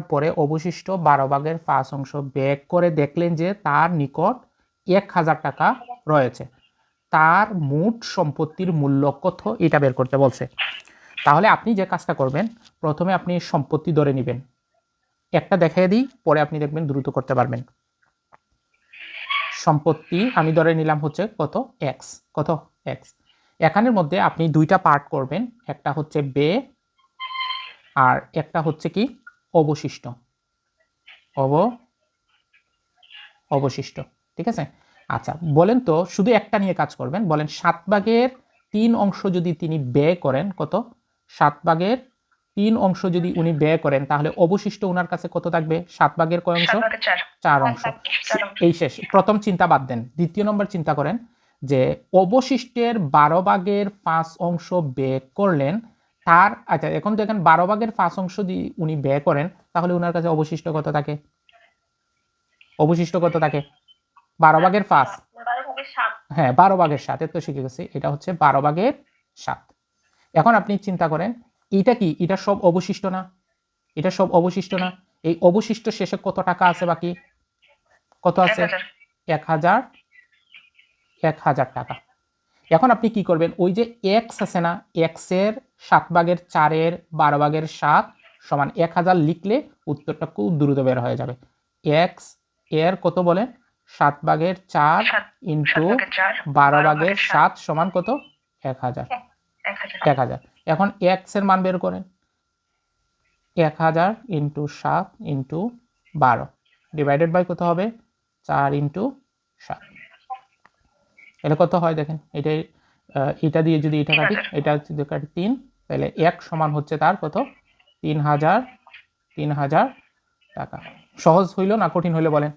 পরে অবশিষ্ট বারো ভাগের পাঁচ অংশ ব্যাক করে দেখলেন যে তার নিকট এক হাজার টাকা রয়েছে। তার মোট সম্পত্তির মূল্য কত এটা বের করতে বলছে। তাহলে আপনি যে কাজটা করবেন, প্রথমে আপনি সম্পত্তি ধরে নেবেন। একটা দেখিয়ে দিই, পরে আপনি দেখবেন দ্রুত করতে পারবেন। সম্পত্তি আমি ধরে নিলাম হচ্ছে কত? এক্স কত? এক্স এখানের মধ্যে আপনি দুইটা পার্ট করবেন, একটা হচ্ছে বে আর একটা হচ্ছে কি? অবশিষ্ট। অব অবশিষ্ট। ঠিক আছে? আচ্ছা বলেন তো শুধু একটা নিয়ে কাজ করবেন। বলেন সাত ভাগের তিন অংশ যদি তিনি ব্যয় করেন কত? সাত ভাগের তিন অংশ যদি উনি ব্যয় করেন তাহলে অবশিষ্ট ওনার কাছে কত থাকবে? সাত ভাগের কয় অংশ? চার। চার অংশ। চার অংশ। এই শেষ। প্রথম চিন্তা বাদ দেন। দ্বিতীয় নম্বর চিন্তা করেন যে অবশিষ্টের বারো ভাগের পাঁচ অংশ ব্যয় করলেন তার আচ্ছা এখন দেখেন বারো ভাগের পাঁচ অংশ যদি উনি ব্যয় করেন তাহলে ওনার কাছে অবশিষ্ট কত থাকে? অবশিষ্ট কত থাকে? বারো ভাগের পাঁচ। হ্যাঁ বারো ভাগের সাত এর তো শিখে গেছি। এটা হচ্ছে বারো ভাগের সাত। এখন আপনি চিন্তা করেন এটা কি? এটা সব অবশিষ্ট না? এটা সব অবশিষ্ট না? এই অবশিষ্ট শেষে কত টাকা আছে বাকি? কত আছে? এক হাজার এক হাজার টাকা। এখন আপনি কি করবেন? ওই যে এক্স আছে না এক্সের সাত ভাগের চারের বারো ভাগের সাত সমান এক হাজার লিখলে উত্তরটা খুব দ্রুত বের হয়ে যাবে। এক্সের কত বলেন? সাত ভাগের চার ইন্টু বারো ভাগের সাত সমান কত? এক হাজার। এক হাজার। এক হাজার। এখন এক্সের মান বের করেন। এক হাজার ইন্টু সাত ইন্টু বারো। ডিভাইডেড বাই কত হবে? চার ইন্টু সাত। এটা কত হয় দেখেন? এটা এটা দিয়ে যদি এটা কাটি। এটা যদি কাটি তিন তাহলে এক সমান হচ্ছে তার কত? তিন হাজার তিন হাজার টাকা। সহজ হইল না কঠিন হইলে বলেন?